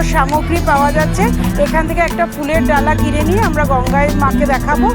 পুজোর সামগ্রী পাওয়া যাচ্ছে। এখান থেকে একটা ফুলের ডালা কিনে নিয়ে আমরা গঙ্গায় মাকে দেখাবো।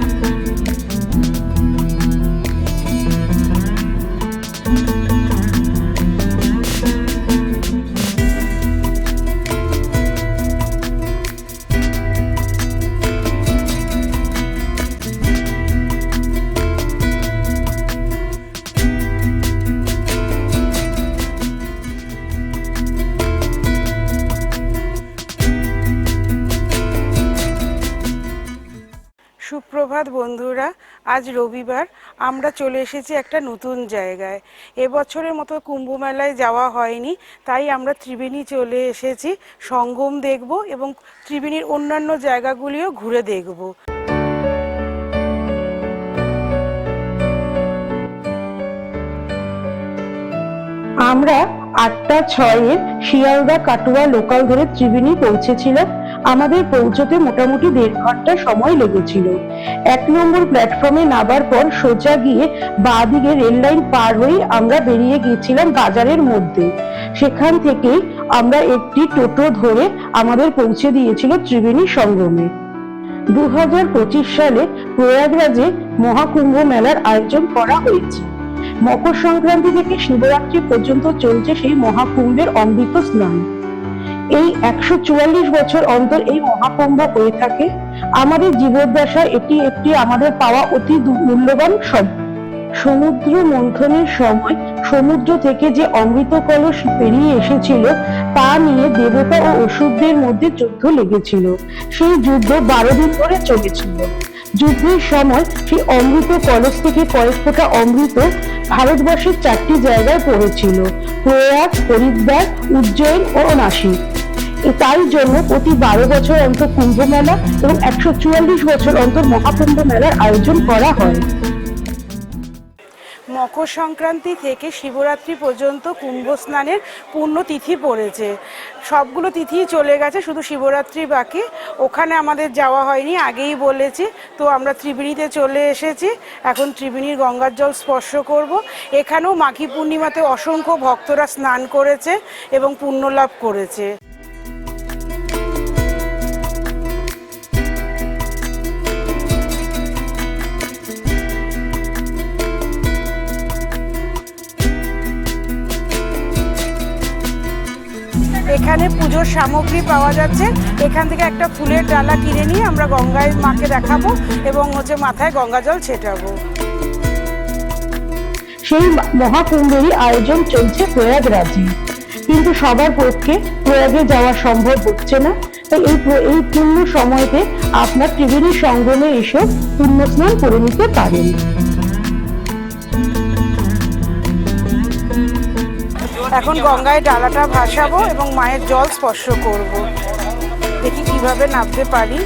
আজ রবিবার আমরা চলে এসেছি একটা নতুন জায়গায়। এবছরের মতো কুম্ভ মেলায় যাওয়া হয়নি, তাই আমরা ত্রিবেণী চলে এসেছি, সঙ্গম দেখব এবং ত্রিবেণীর অন্যান্য জায়গাগুলিও ঘুরে দেখব। আমরা আটটা ছয়ের শিয়ালদা কাটুয়া লোকাল ধরে ত্রিবেণী পৌঁছেছিলাম। আমাদের পৌঁছতে মোটামুটি দেড় ঘণ্টা সময় লেগেছিল। এক নম্বর প্ল্যাটফর্মে নামার পর সোজা গিয়ে বাঁ দিকে রেল লাইন পার হয়ে আমরা বেরিয়ে গিয়েছিলাম বাজারের মধ্যে। সেখান থেকে আমরা একটি টোটো ধরে আমাদের পৌঁছে দিয়েছিল ত্রিবেণী সঙ্গমে। দু সালে প্রয়াগরাজে মহাকুম্ভ মেলার আয়োজন করা হয়েছে। মকর সংক্রান্তি থেকে শিবরাত্রি পর্যন্ত চলছে সেই মহাকুম্ভের অমৃত স্নান। এই একশো চুয়াল্লিশ বছর অন্তর এই মহাকুম্ভ হয়ে থাকে। আমাদের জীবদ্দশায় এটি একটি আমাদের পাওয়া অতি মূল্যবান সব সমুদ্র মন্থনের সময় সমুদ্র থেকে যে অমৃত কলস পেরিয়ে এসেছিল, তা নিয়ে দেবতা ও অসুরদের মধ্যে যুদ্ধ লেগেছিল। সেই যুদ্ধ বারো দিন ধরে চলেছিল। যুদ্ধের সময় সেই অমৃত কলস থেকে কয়েক ফোঁটা অমৃত ভারতবর্ষের চারটি জায়গায় পড়েছিল। প্রয়াগ হরিদ্বার, উজ্জয়ন ও নাসিক তাই জন্য প্রতি বারো বছর অন্তর কুম্ভ মেলা এবং একশো চুয়াল্লিশ বছর অন্তর মহাকুম্ভ মেলার আয়োজন করা হয়। মকর সংক্রান্তি থেকে শিবরাত্রি পর্যন্ত কুম্ভ স্নানের পূর্ণ তিথি পড়েছে। সবগুলো তিথি চলে গেছে, শুধু শিবরাত্রি বাকি। ওখানে আমাদের যাওয়া হয়নি, আগেই বলেছি। তো আমরা ত্রিবেণীতে চলে এসেছি। এখন ত্রিবেণীর গঙ্গার জল স্পর্শ করব। এখানেও মাঘী পূর্ণিমাতে অসংখ্য ভক্তরা স্নান করেছে এবং পুণ্য লাভ করেছে। পুজোর সামগ্রী পাওয়া যাচ্ছে। এখান থেকে একটা ফুলের ডালা কিনে নিয়ে আমরা গঙ্গায় মাকে দেখাবো এবং হচ্ছে মাথায় গঙ্গা জল ছেটাবো। সেই মহাকুম্ভেরই আয়োজন চলছে প্রয়াগরাজে। কিন্তু সবার পক্ষে প্রয়াগে যাওয়া সম্ভব হচ্ছে না। তাই এই এই পূর্ণ সময়তে আপনার ত্রিবেণী সঙ্গমে এসে পুণ্য স্নান করে নিতে পারেন। এখন গঙ্গায় ডালাটা ভাসাবো এবং মায়ের জল স্পর্শ করব। দেখি কীভাবে নামতে পারি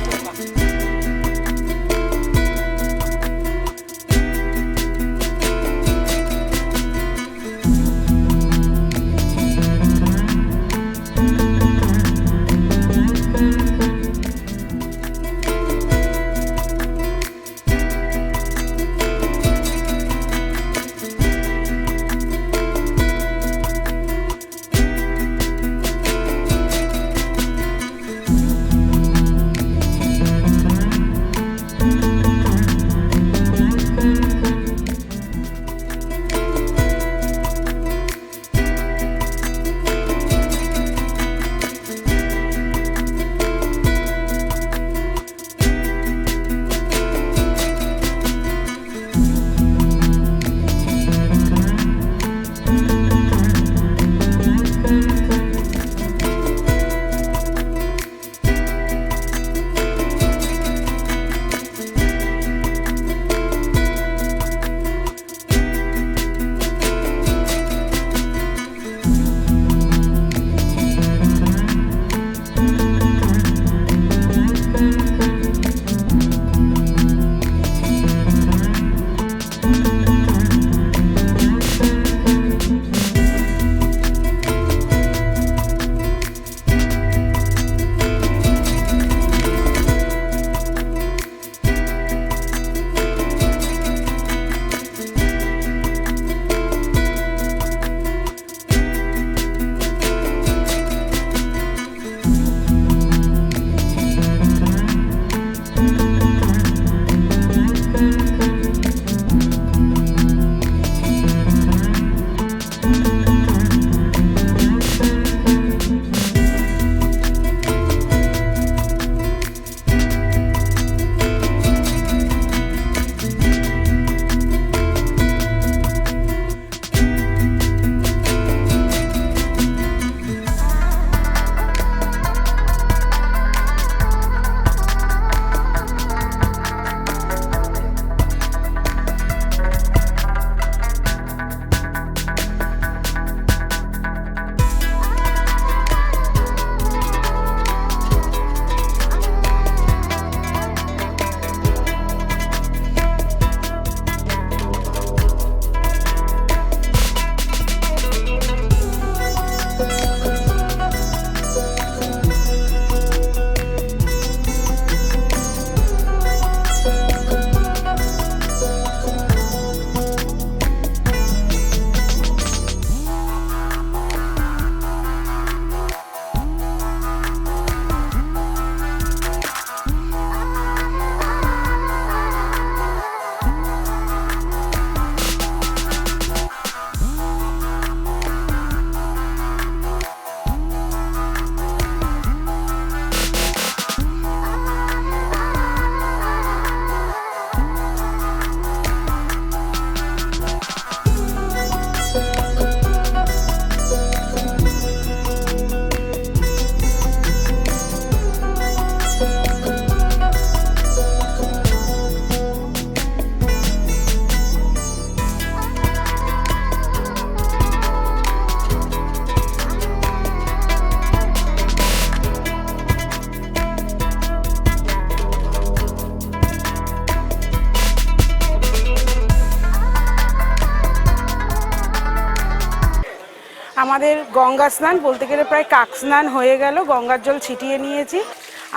আমাদের গঙ্গা স্নান বলতে গেলে প্রায় কাক স্নান হয়ে গেল, গঙ্গার জল ছিটিয়ে নিয়েছি।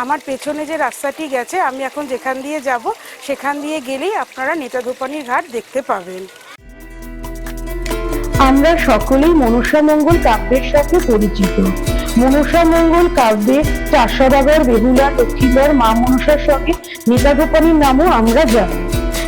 আমার পেছনে যে রাস্তাটি গেছে, আমি এখন যেখান দিয়ে যাব, সেখান দিয়ে গেলেই আপনারা নেতাধোপানির ঘাট দেখতে পাবেন। আমরা সকলেই মনসা মঙ্গল কাব্যের সাথে পরিচিত। মনসা মঙ্গল কাব্যে চাষাবাগার বেহুলা লক্ষ্মীবার মা মনসার সঙ্গে নেতাগোপানীর নামও আমরা জানি।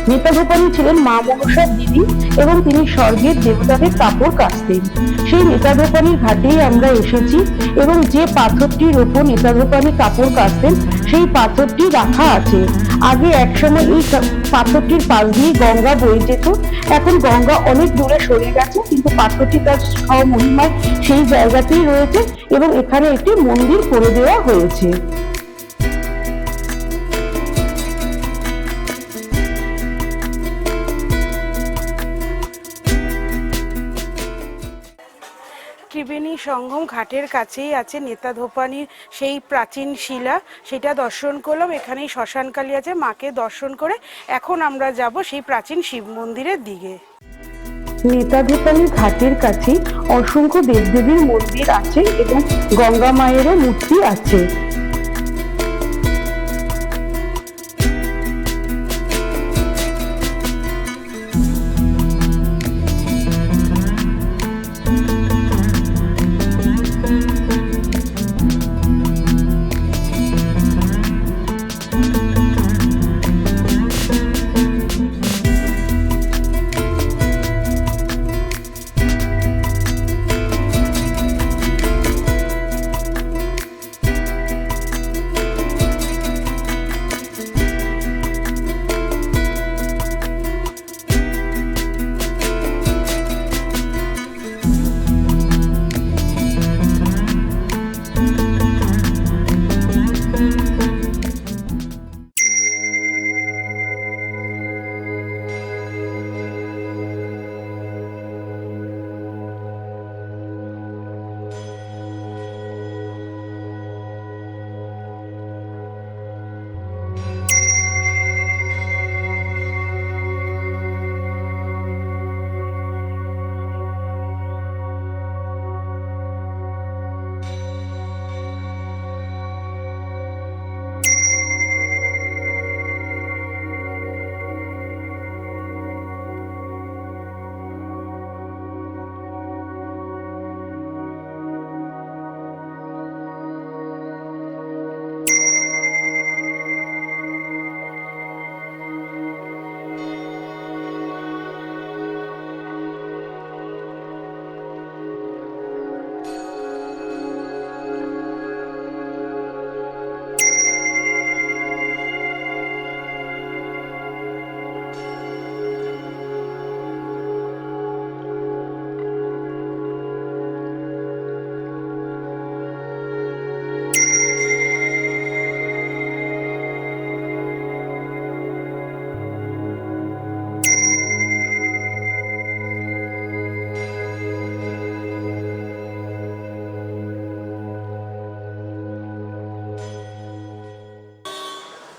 নেতাগোপানী ছিলেন মা মনসার দিদি এবং তিনি স্বর্গের দেবতাদের কাপড় কাচতেন। সেই নেতাগোপানীর ঘাটেই আমরা এসেছি এবং যে পাথরটির ওপর নেতাগোপানী কাপড় কাচতেন, সেই পাথরটি রাখা আছে। আগে একসময় এই পাথরটির পাশ দিয়ে গঙ্গা বয়ে যেত। এখন গঙ্গা অনেক দূরে সরে গেছে, কিন্তু পাথরটি তার স্বমহিমায় সেই জায়গাতেই রয়েছে এবং এখানে একটি মন্দির করে দেওয়া হয়েছে। সঙ্গম ঘাটের কাছেই আছে নেতা ধোপানির সেই প্রাচীন শিলা। সেটা দর্শন করলাম, এখানেই শ্মশানকালী আছে, মাকে দর্শন করে এখন আমরা যাব সেই প্রাচীন শিব মন্দিরের দিকে। নেতাধিপালী ঘাটের কাছে অসংখ্য দেবদেবীর মন্দির আছে এবং গঙ্গা মায়েরও মূর্তি আছে।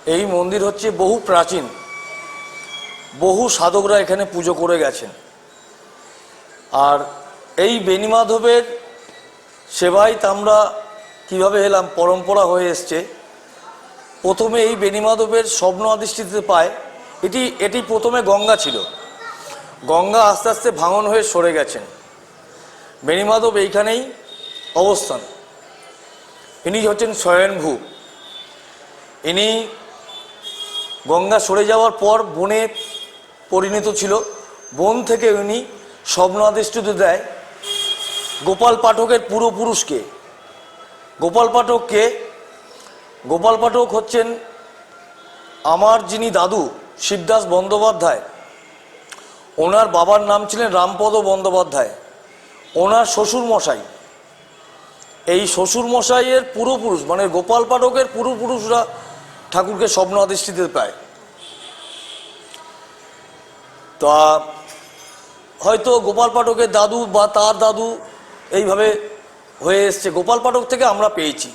এই মন্দির হচ্ছে বহু প্রাচীন। বহু সাধকরা এখানে পুজো করে গেছেন। আর এই বেণীমাধবের সেবায় আমরা কীভাবে এলাম, পরম্পরা হয়ে এসছে। প্রথমে এই বেণীমাধবের স্বপ্ন আদিষ্টিতে পায়, এটি এটি প্রথমে গঙ্গা ছিল। গঙ্গা আস্তে আস্তে ভাঙন হয়ে সরে গেছেন। বেণীমাধব এইখানেই অবস্থান। ইনি হচ্ছেন স্বয়ংভূ ইনি গঙ্গা সরে যাওয়ার পর বনে পরিণত ছিল। বন থেকে উনি স্বপ্ন আদিষ্টিত দেয় গোপাল পাঠকের পূর্বপুরুষকে গোপাল পাঠককে, গোপাল পাঠক হচ্ছেন আমার যিনি দাদু, শিবদাস বন্দ্যোপাধ্যায়। ওনার বাবার নাম ছিলেন রামপদ বন্দ্যোপাধ্যায়। ওনার শ্বশুর মশাই এই শ্বশুর মশাইয়ের পূর্বপুরুষ মানে গোপাল পাঠকের পূর্বপুরুষরা ঠাকুরকে স্বপ্ন আদিষ্টিতে পায় তা হয়তো গোপাল পাঠকের দাদু বা তার দাদু এইভাবে হয়ে এসছে। গোপাল পাঠক থেকে আমরা পেয়েছি।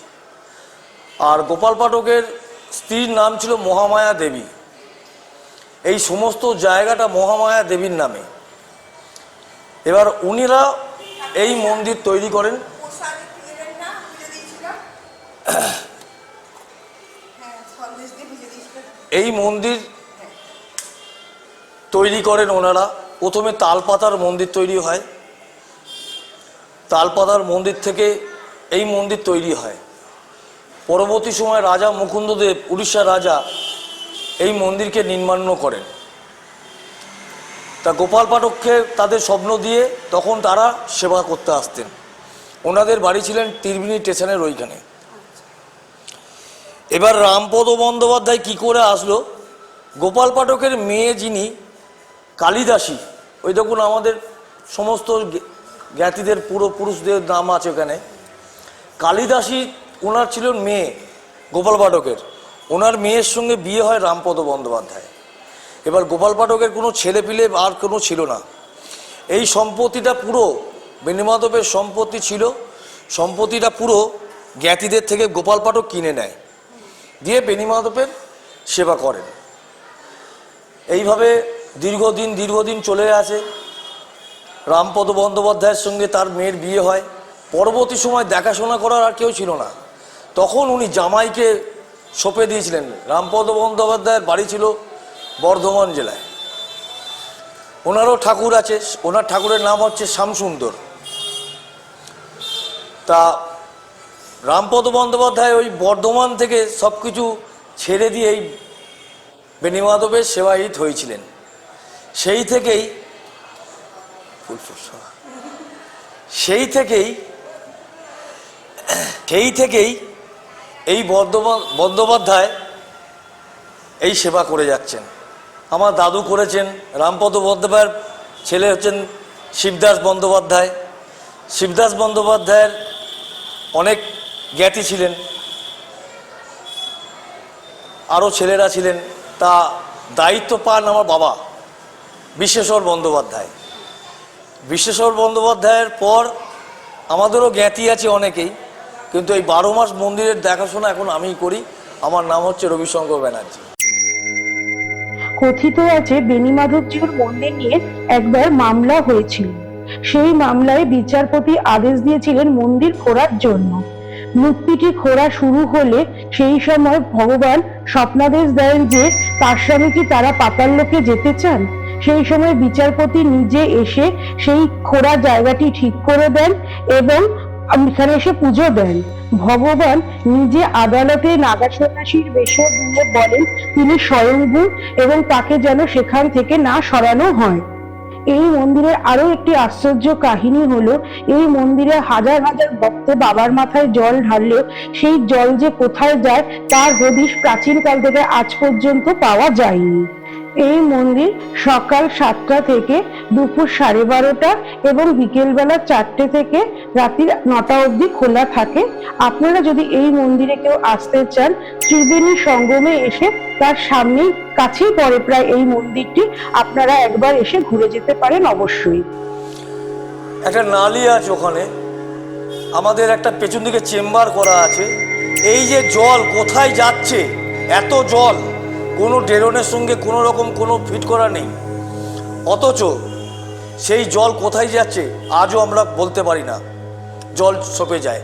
আর গোপাল পাঠকের স্ত্রীর নাম ছিল মহামায়া দেবী। এই সমস্ত জায়গাটা মহামায়া দেবীর নামে। এবার উনিরা এই মন্দির তৈরি করেন। এই মন্দির তৈরি করেন ওনারা। প্রথমে তালপাতার মন্দির তৈরি হয়। তালপাতার মন্দির থেকে এই মন্দির তৈরি হয়। পরবর্তী সময় রাজা মুকুন্দদেব, উড়িষ্যার রাজা, এই মন্দিরকে নির্মাণ করেন। তা গোপাল পাঠককে তাদের স্বপ্ন দিয়ে তখন তারা সেবা করতে আসতেন। ওনাদের বাড়ি ছিলেন তিরবিনি স্টেশনের ওইখানে। এবার রামপদ বন্দ্যোপাধ্যায় কি করে আসলো? গোপাল পাঠকের মেয়ে যিনি, কালিদাসী, ওই দেখুন আমাদের সমস্ত জ্ঞ- জ্ঞাতিদের পুরোপুরুষদের নাম আছে ওখানে। কালিদাসী ওনার ছিল মেয়ে, গোপাল পাঠকের। ওনার মেয়ের সঙ্গে বিয়ে হয় রামপদ বন্দ্যোপাধ্যায়। এবার গোপাল পাঠকের কোনো ছেলে পিলে আর কোনো ছিল না। এই সম্পত্তিটা পুরো বেণীমাধবের সম্পত্তি ছিল। সম্পত্তিটা পুরো জ্ঞাতিদের থেকে গোপাল পাঠক কিনে নেয়। দিয়ে বেণীমাধবের সেবা করেন। এইভাবে দীর্ঘদিন দীর্ঘদিন চলে আসে। রামপদ বন্দ্যোপাধ্যায়ের সঙ্গে তার মেয়ের বিয়ে হয়। পরবর্তী সময় দেখাশোনা করার আর কেউ ছিল না। তখন উনি জামাইকে সঁপে দিয়েছিলেন। রামপদ বন্দ্যোপাধ্যায়ের বাড়ি ছিল বর্ধমান জেলায়। ওনারও ঠাকুর আছে। ওনার ঠাকুরের নাম হচ্ছে শ্যামসুন্দর। তা রামপদ বন্দ্যোপাধ্যায় ওই বর্ধমান থেকে সব কিছু ছেড়ে দিয়ে এই বেণীমাধবের সেবাহিত হয়েছিলেন। সেই থেকেই সেই থেকেই সেই থেকেই এই বর্ধমান, বন্দ্যোপাধ্যায় এই সেবা করে যাচ্ছেন। আমার দাদু করেছেন, রামপদ বন্দ্যোপাধ্যায়ের ছেলে হচ্ছেন শিবদাস বন্দ্যোপাধ্যায়। শিবদাস বন্দ্যোপাধ্যায়ের অনেক জ্ঞাতি ছিলেন, আরও ছেলেরা ছিলেন, তা দায়িত্ব পান আমার বাবা, বিশ্বেশ্বর বন্দ্যোপাধ্যায়। বিশ্বেশ্বর বন্দ্যোপাধ্যায়ের পর আমাদেরও জ্ঞাতি আছে অনেকেই, কিন্তু এই বারো মাস মন্দিরের দেখাশোনা এখন আমিই করি, আমার নাম হচ্ছে রবিশঙ্কর ব্যানার্জি। কথিত আছে বেণীমাধবজিউর মন্দির নিয়ে একবার মামলা হয়েছিল। সেই মামলায় বিচারপতি আদেশ দিয়েছিলেন মন্দির খোঁড়ার জন্য। মূর্তিটি খোঁড়া শুরু হলে সেই সময় ভগবান স্বপ্নাদেশ দেন যে তার স্বামী কি তারা পাতাল লোকে যেতে চান? সেই সময় বিচারপতি নিজে এসে সেই খোঁড়া জায়গাটি ঠিক করে দেন এবং এখানে এসে পুজো দেন। ভগবান নিজে আদালতে নাগা সন্ন্যাসীর বেশে দিয়ে বলেন, তিনি স্বয়ংভূ এবং তাকে যেন সেখান থেকে না সরানো হয়। এই মন্দিরের আরও একটি আশ্চর্য কাহিনী হলো, এই মন্দিরে হাজার হাজার ভক্ত বাবার মাথায় জল ঢাললেও সেই জল যে কোথায় যায়, তার হদিশ প্রাচীনকাল থেকে আজ পর্যন্ত পাওয়া যায়নি। এই মন্দির সকাল সাতটা থেকে দুপুর সাড়ে বারোটা এবং বিকেলবেলা চারটে থেকে রাত্রি নটা অবধি খোলা থাকে। আপনারা যদি এই মন্দিরে কেউ আসতে চান, ত্রিবেণী সঙ্গমে এসে তার সামনেই কাছেই পড়ে প্রায় এই মন্দিরটি, আপনারা একবার এসে ঘুরে যেতে পারেন অবশ্যই। একটা নালি আছে ওখানে। আমাদের একটা পেছন দিকে চেম্বার করা আছে। এই যে জল কোথায় যাচ্ছে? এত জল। কোনো ড্রেনের সঙ্গে কোনো রকম কোনো ফিট করা নেই। অথচ সেই জল কোথায় যাচ্ছে, আজও আমরা বলতে পারি না। জল সপে যায়।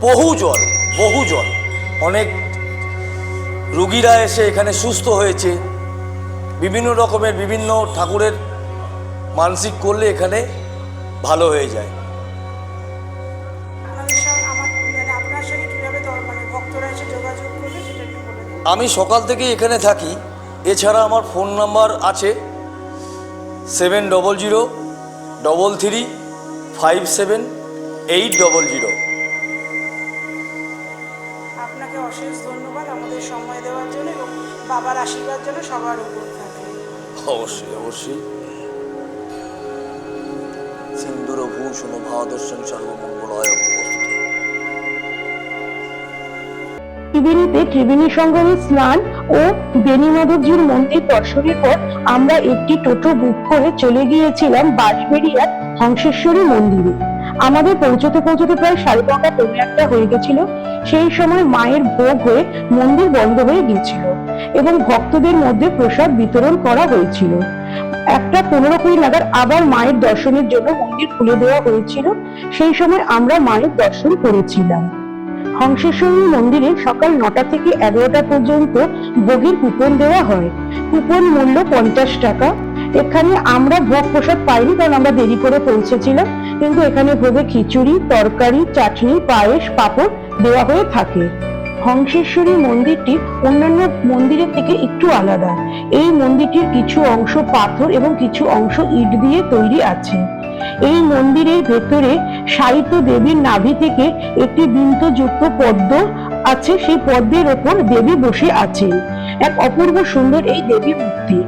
বহু জল বহু জল। অনেক রুগীরা এসে এখানে সুস্থ হয়েছে। বিভিন্ন রকমের বিভিন্ন ঠাকুরের মানসিক করলে এখানে ভালো হয়ে যায়। আমি সকাল থেকে এখানে থাকি। এছাড়া আমার ফোন নাম্বার আছে seven double zero double three five seven eight double zero. আপনাকে অশেষ ধন্যবাদ আমাদের সময় দেওয়ার জন্য এবং বাবার আশীর্বাদ যেন সবার উপর থাকে। অবশ্যই অবশ্যই। সিন্দুর ভূষণ ভাদর্শন সর্বমঙ্গলায়। ত্রিবেণীতে ত্রিবেণী সঙ্গমে স্নান ও বেণীমাধবজির মন্দির দর্শনের পর আমরা একটি টোটো বুক করে চলে গিয়েছিলাম বাঁশবেড়িয়ার হংসেশ্বরী মন্দিরে। আমাদের পৌঁছতে পৌঁছতে প্রায় সাড়ে নটা, পৌনে একটা হয়ে গেছিল। সেই সময় মায়ের ভোগ হয়ে মন্দির বন্ধ হয়ে গিয়েছিল এবং ভক্তদের মধ্যে প্রসাদ বিতরণ করা হয়েছিল। একটা পনেরো কুড়ি নাগাদ আবার মায়ের দর্শনের জন্য মন্দির খুলে দেওয়া হয়েছিল। সেই সময় আমরা মায়ের দর্শন করেছিলাম। হংসেশ্বরী মন্দিরে সকাল নটা থেকে এগারোটা পর্যন্ত ভোগের কুপন দেওয়া হয়। কুপন মূল্য পঞ্চাশ টাকা। এখানে আমরা ভোগ প্রসাদ পাইনি কারণ আমরা দেরি করে পৌঁছেছিলাম। কিন্তু এখানে ভোগে খিচুড়ি, তরকারি, চাটনি, পায়েস, পাঁপড় দেওয়া হয়ে থাকে। হংসেশ্বরী মন্দিরটি অন্যান্য মন্দিরের থেকে একটু আলাদা। এই মন্দিরটির কিছু অংশ পাথর এবং কিছু অংশ ইট দিয়ে তৈরি আছে। এই মন্দিরের ভেতরে সাহিত্য দেবীর নাভি থেকে একটি বিন্তযুক্ত পদ্ম আছে, সেই পদ্মের ওপর দেবী বসে আছেন। এক অপূর্ব সুন্দর এই দেবী মূর্তি।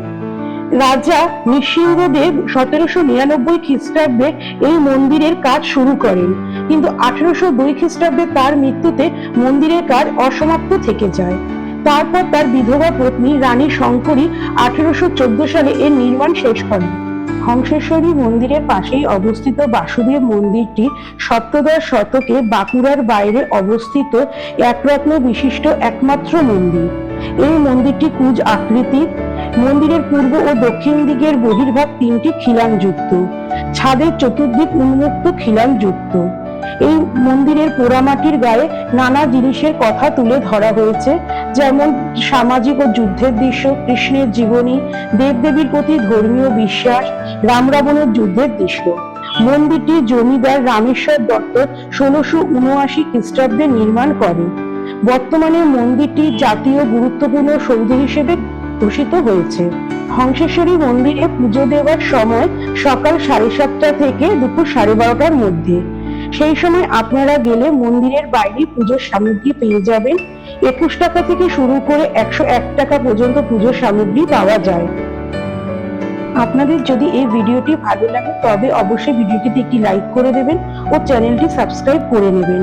রাজা নৃসিংহদেব সতেরোশো নিরানব্বই খ্রিস্টাব্দে এই মন্দিরের কাজ শুরু করেন। কিন্তু আঠারোশো দুই খ্রিস্টাব্দে তার মৃত্যুতে মন্দিরের কাজ অসমাপ্ত থেকে যায়। তারপর তার বিধবা পত্নী রানী শঙ্করী আঠারোশো চোদ্দ সালে এর নির্মাণ শেষ করেন। হংসেশ্বরী মন্দিরের পাশেই অবস্থিত বাসুদেব মন্দিরটি সপ্তদশ শতকে বাঁকুড়ার বাইরে অবস্থিত একরত্ন বিশিষ্ট একমাত্র মন্দির। এই মন্দিরটি কুজ আকৃতির মন্দিরের পূর্ব ও দক্ষিণ দিকের বহির্ভাগ তিনটি খিলানযুক্ত। ছাদের চতুর্দিক উন্মুক্ত খিলানযুক্ত। এই মন্দিরের পোড়ামাটির গায়ে নানা জিনিসের কথা তুলে ধরা হয়েছে। যেমন সামাজিক ও যুদ্ধের দৃশ্য, কৃষ্ণের জীবনী, দেবদেবীর প্রতি ধর্মীয় বিশ্বাস, রাম রাবণের যুদ্ধের দৃশ্য। মন্দিরটি জমিদার রামেশ্বর দত্ত ষোলোশো উনআশি খ্রিস্টাব্দে নির্মাণ করে বর্তমানে মন্দিরটি জাতীয় গুরুত্বপূর্ণ সৌধ হিসেবে ঘোষিত হয়েছে। হংসেশ্বরী মন্দিরে পুজো দেওয়ার সময় সকাল সাড়ে সাতটা থেকে দুপুর সাড়ে বারোটার মধ্যে। সেই সময় আপনারা গেলে মন্দিরের বাইরে পুজোর সামগ্রী পেয়ে যাবেন। একুশ টাকা থেকে শুরু করে একশো এক টাকা পর্যন্ত পুজোর সামগ্রী পাওয়া যায়। আপনাদের যদি এই ভিডিওটি ভালো লাগে, তবে অবশ্যই ভিডিওটিতে একটি লাইক করে দেবেন ও চ্যানেলটি সাবস্ক্রাইব করে নেবেন।